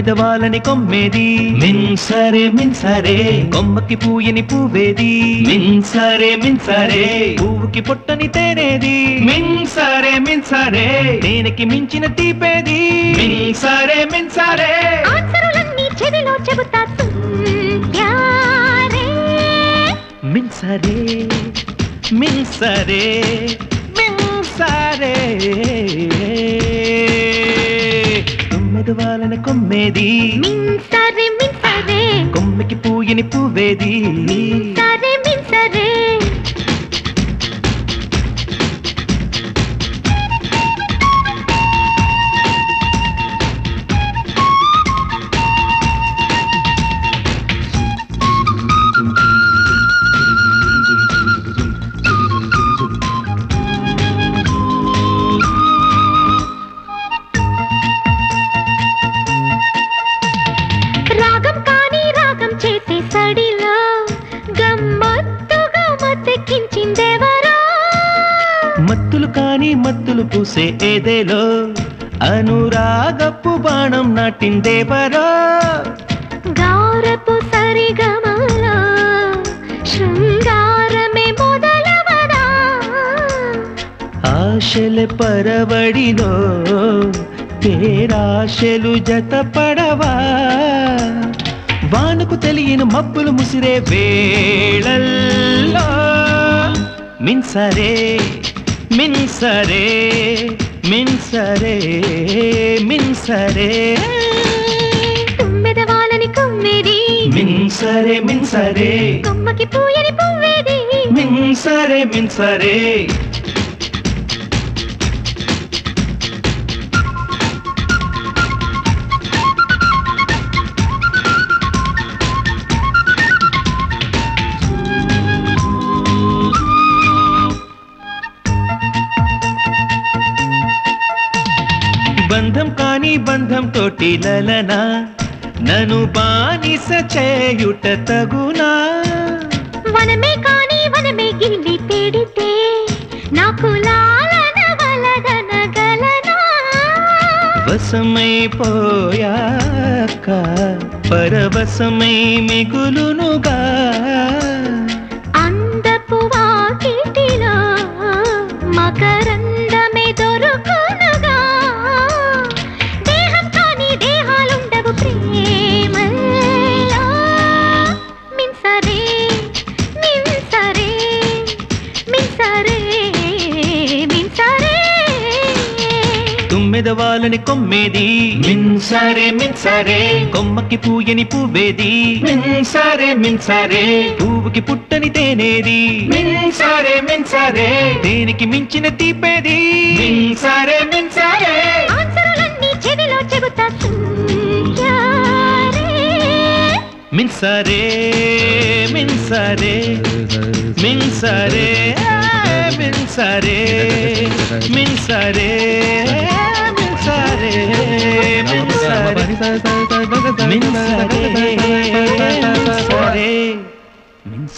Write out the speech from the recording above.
వాలని కొమ్మేది. మిన్సరే మిన్సరే. కొమ్మకి పూయని పువ్వేది మిన్సరే మిన్సరే. పువ్వుకి పొట్టని తేనేది. మిన్సరే మిన్సరే. తేనెకి మించిన తీపేది. మిన్సరే మిన్సరే. చెవిలో చెబుతా మిన్సరే మిన్సరే. నిలువాలని కొమ్మేది. కొమ్మికి పూయని పువ్వేది. మత్తులు కాని మత్తులు పూసే ఏదేలో? అనురాగపు బాణం నాటిందేవరో గారపు సరిగమలో శృంగారమే మొదలవదా? ఆశల పరవడిలో పేరాశలు జతపడవా వానకు తెలియని మబ్బులు ముసిరే వేళల్లో మిన్సరే మిన్సరే మిన్సరే మిన్సరే. తుమ్మెద వాళ్ళని కుమ్మిది. మిన్సరే మిన్సరే. కొమ్మకి పూయని పువ్వేది. మిన్సరే మిన్సరే. బంధం కాని బంధం తోటి లలన నన్ను బానిస చేయుట తగునా. వనమే కాని వనమే గిల్లి పెడితే నాకు లాలన వలదనగలనా వశమైపోయాక పరవశమై మిగులునుగా అందపు వాకిటిలో మకరందమే తుమ్మెద వాళ్ళని కొమ్మేది. మిన్సరే మిన్సరే. కొమ్మకి పూయని పువ్వేది. మిన్సరే మిన్సరే. పువ్వుకి పుట్టని తేనేది. మిన్సరే మిన్సరే. దేనికి మించిన తీపేది. మిన్సరే మిన్సరే. ఆన్సరులన్నీ చెవిలో చెబుతా సుందరే. మిన్సరే మిన్సరే. మిన్సరే మిన్సరే. మిన్సరే. మిన్నదే